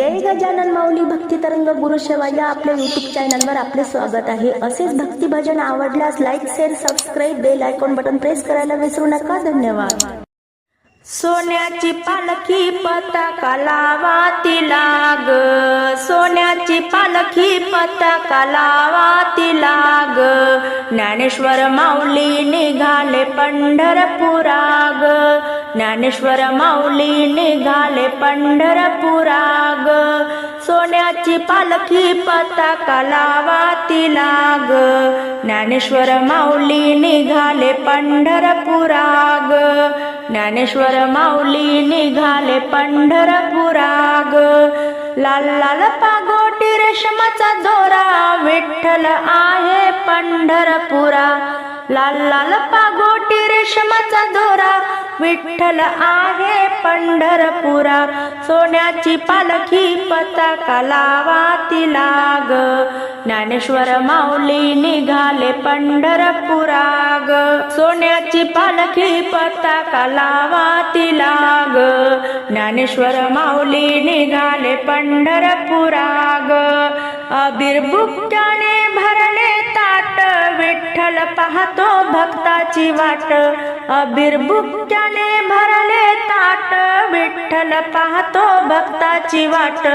जय गजानन माऊली भक्ती तरंग गुरुसेवा या आपल्या युट्यूब चॅनलवर आपले स्वागत आहे. असेच भक्ती भजन आवडल्यास like share subscribe bell icon button press करायला विसरू नका. धन्यवाद. सोन्याची पालखी पताका लावा तिला ग सोन्याची पालखी पताका लावा तिला ग ज्ञानेश्वर माऊली निघाले पंढरपुरा ग ज्ञानेश्वर माऊली निघाले पंढरपुरा ग सोन्याची पालखी पताका लावा तिला ग ज्ञानेश्वर माऊली निघाले पंढरपुरा ग ज्ञानेश्वर माऊली निघाले पंढरपुरा ग लाल लाल पागोटी रेशमाचा जोरा विठ्ठल आहे पंढरपुरा. लाल लाल पागोटी रेशमाचा विठ्ठल आहे पंढरपुरा. सोन्याची पालखी पताका लावा तिला ग. ज्ञानेश्वर माऊली निघाले पंढरपुरा ग. सोन्याची पालखी पताका लावा तिला ग. ज्ञानेश्वर माऊली निघाले पंढरपुरा ग. अबीर भरले ताट. विठ्ठल पाहतो भक्ताची वाट. अबिरभुक्याने भरले ताट विठ्ठल पाहतो भक्ताची वाट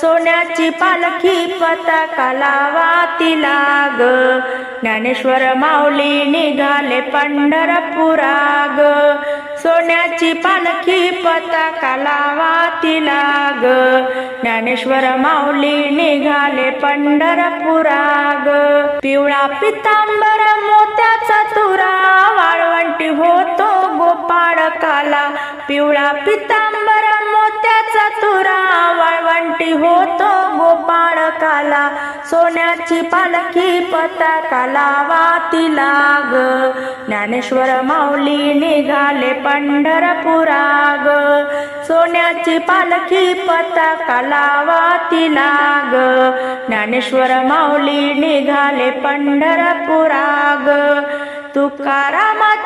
सोन्याची पालखी पताका लावा तिला ग ज्ञानेश्वर माऊली निघाले पंढरपुराग सोन्याची पालखी पताका लावा तिला ग ज्ञानेश्वर माऊली निघाले पंढरपुराग पिवळा पितांबर मोत्याचा तुरा वाळवंटी होतो गोपाळ काला. पिवळा पितांबर मोत्याचा तुरा वाळवंटी होतो गोपाळ काला. सोन्याची पालखी पताका लावा तिला ग ज्ञानेश्वर माऊली निघाले पंढरपुरा ग सोन्याची पालखी पताका लावा तिला ग ज्ञानेश्वर माऊली निघाले पंढरपुरा ग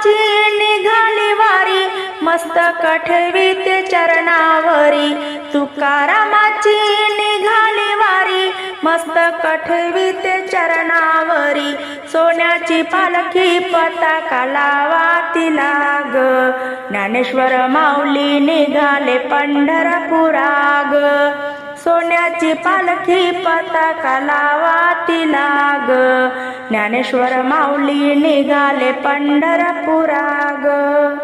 तुकारामाची निघाली वारी मस्तक ठेवी चरणावरी. तुकारामाची निघाली वारी मस्तक ठेवी चरणावरी. सोन्याची पालखी पताका लावा तिला ग. ज्ञानेश्वर माऊली निघाले पंढरपुरा ग सोन्याची पालखी पताका लावा तिला ग. ज्ञानेश्वर माऊली निघाले पंढरपुरा ग